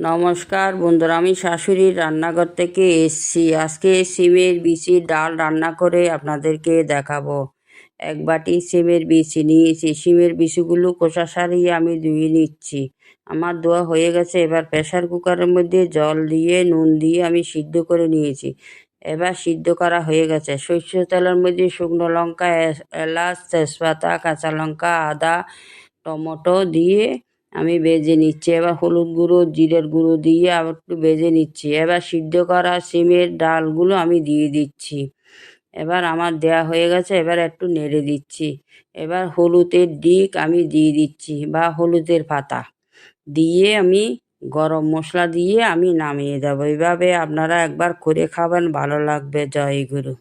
নমস্কার বন্ধুরা, আমি শাশুড়ির রান্নাঘর থেকে এসছি। আজকে সিমের বিচির ডাল রান্না করে আপনাদেরকে দেখাবো। এক বাটি সিমের বিচি নিয়েছি। সিমের বিচিগুলো কোষা সারিয়ে আমি ধুয়ে নিচ্ছি। আমার ধোয়া হয়ে গেছে, এবার প্রেশার কুকারের মধ্যে জল দিয়ে, নুন দিয়ে আমি সিদ্ধ করে নিয়েছি। এবার সিদ্ধ করা হয়ে গেছে। সর্ষে তেলের মধ্যে শুকনো লঙ্কা এলাচ, তেজপাতা, কাঁচা লঙ্কা, আদা, টমেটো দিয়ে আমি বেজে নিচ্ছি। এবার হলুদ গুঁড়ো, জিরের গুঁড়ো দিয়ে আবার একটু বেজে নিচ্ছি। এবার সিদ্ধ করা সিমের ডালগুলো আমি দিয়ে দিচ্ছি। এবার আমার দেয়া হয়ে গেছে, এবার একটু নেড়ে দিচ্ছি। এবার হলুদের ডিক আমি দিয়ে দিচ্ছি বা হলুদের পাতা। দিয়ে আমি গরম মশলা দিয়ে আমি নামিয়ে দেবো। এইভাবে আপনারা একবার করে খাবেন, ভালো লাগবে। জয় গুরু।